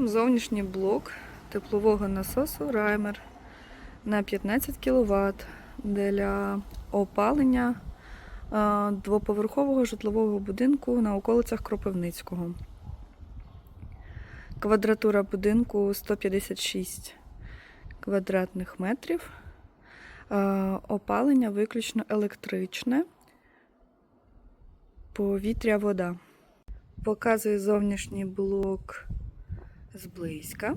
вам зовнішній блок теплового насосу Раймер на 15 кВт для опалення е, двоповерхового житлового будинку на околицях Кропивницького. Квадратура будинку 156 квадратних метрів. Е, Опалення виключно електричне. Повітря, вода. Показую зовнішній блок зблизька.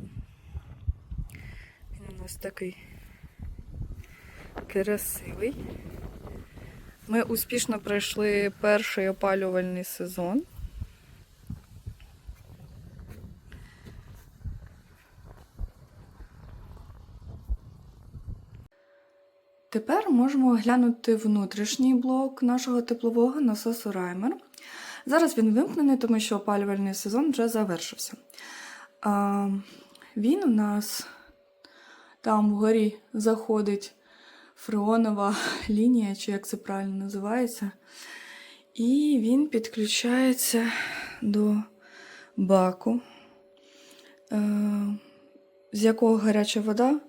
Він у нас такий красивий. Ми успішно пройшли перший опалювальний сезон. Тепер можемо оглянути внутрішній блок нашого теплового насосу Раймер. Зараз він вимкнений, тому що опалювальний сезон вже завершився. А, він у нас там вгорі заходить фреонова лінія, чи як це правильно називається. І він підключається до баку, е, з якого гаряча вода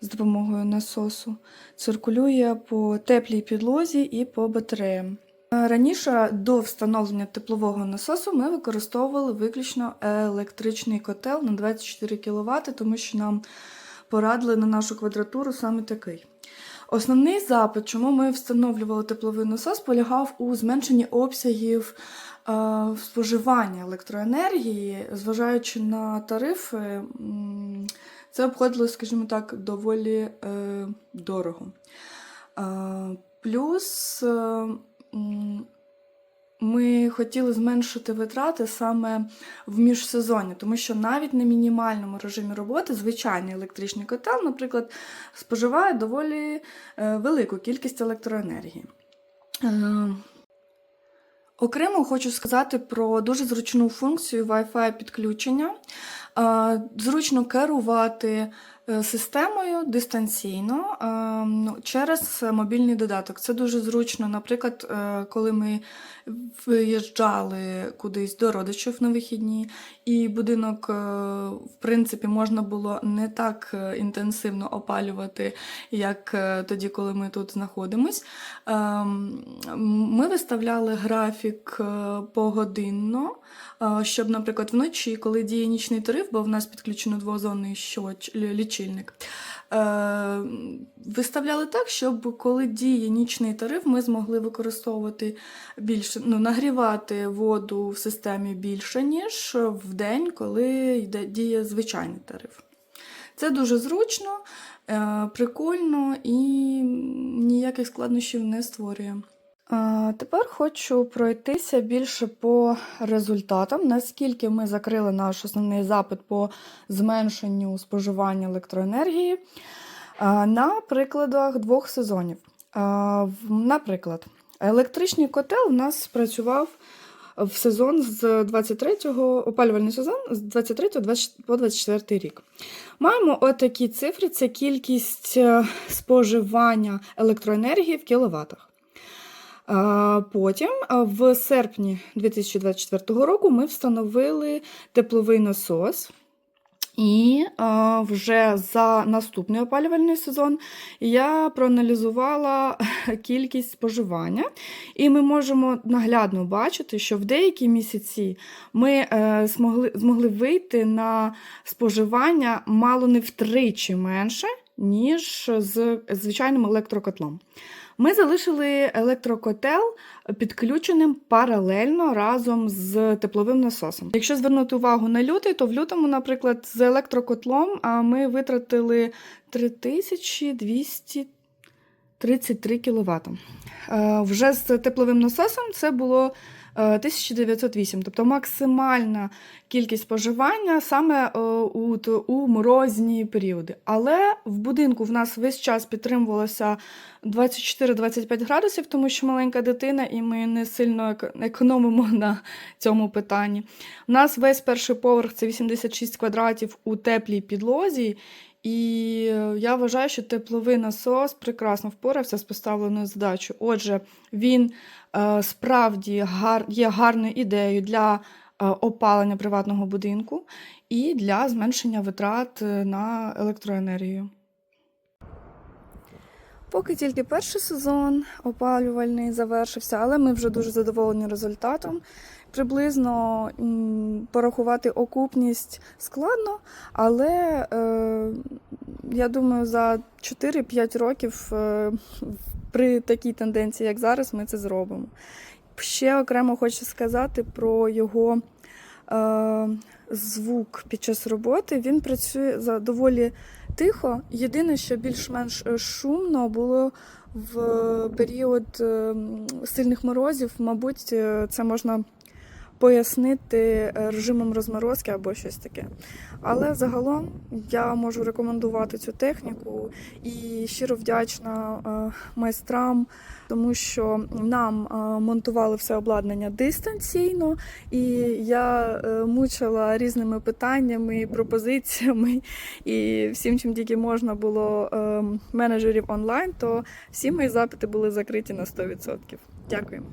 з допомогою насосу циркулює по теплій підлозі і по батареям. Е, Раніше до встановлення теплового насосу ми використовували виключно електричний котел на 24 кВт, тому що нам порадили на нашу квадратуру саме такий. Основний запит, чому ми встановлювали тепловий насос, полягав у зменшенні обсягів е, споживання електроенергії, зважаючи на тарифи, це обходило, скажімо так, доволі е, дорого. Плюс ми хотіли зменшити витрати саме в міжсезонні, тому що навіть на мінімальному режимі роботи звичайний електричний котел, наприклад, споживає доволі е, велику кількість електроенергії. Е, Окремо хочу сказати про дуже зручну функцію Wi-Fi підключення. Е, Зручно керувати системою дистанційно е, ну, через мобільний додаток. Це дуже зручно, наприклад, е, коли ми виїжджали кудись до родичів на вихідні, і будинок, е, в принципі, можна було не так е, інтенсивно опалювати, як е, тоді, коли ми тут знаходимось. Ем, Ми виставляли графік е, погодинно, е, щоб, наприклад, вночі, коли діє нічний тариф, бо в нас підключено двозонний щоч, лі- лічильник. е, Виставляли так, щоб коли діє нічний тариф, ми змогли використовувати більше, ну, нагрівати воду в системі більше, ніж в день, коли йде діє звичайний тариф. Це дуже зручно, е, прикольно і ніяких складнощів не створює. А, Тепер хочу пройтися більше по результатам, наскільки ми закрили наш основний запит по зменшенню споживання електроенергії на прикладах двох сезонів. Наприклад, електричний котел у нас спрацював в сезон з 23-го, опалювальний сезон з 23 по 24 рік. Маємо отакі цифри: це кількість е, споживання електроенергії в кіловатах. Потім, в серпні 2024 року, ми встановили тепловий насос. І а, вже за наступний опалювальний сезон я проаналізувала кількість споживання, і ми можемо наглядно бачити, що в деякі місяці ми е, змогли, змогли вийти на споживання мало не втричі менше, ніж з звичайним електрокотлом. Ми залишили електрокотел підключеним паралельно разом з тепловим насосом. Якщо звернути увагу на лютий, то в лютому, наприклад, з електрокотлом ми витратили 3233 кВт. Е, Вже з тепловим насосом це було 1908, тобто максимальна кількість споживання саме е, у, у морозні періоди. Але в будинку в нас весь час підтримувалося 24-25 градусів, тому що маленька дитина, і ми не сильно економимо на цьому питанні. У нас весь перший поверх це 86 квадратів у теплій підлозі. І е, я вважаю, що тепловий насос прекрасно впорався з поставленою задачею. Отже, він е, справді гар, є гарною ідеєю для опалення приватного будинку і для зменшення витрат е, на електроенергію. Поки тільки перший сезон опалювальний завершився, але ми вже дуже задоволені результатом. Приблизно порахувати окупність складно, але е, я думаю, за 4-5 років е, при такій тенденції, як зараз, ми це зробимо. Ще окремо хочу сказати про його е, звук під час роботи. Він працює за доволі тихо. Єдине, що більш-менш е, шумно було в період е, сильних морозів. Мабуть, е, це можна пояснити е, режимом розморозки або щось таке. Але загалом я можу рекомендувати цю техніку і щиро вдячна е, майстрам, тому що нам е, монтували все обладнання дистанційно, і я мучила різними питаннями, пропозиціями і всім, чим тільки можна було менеджерів онлайн, то всі мої запити були закриті на 100%. Дякуємо.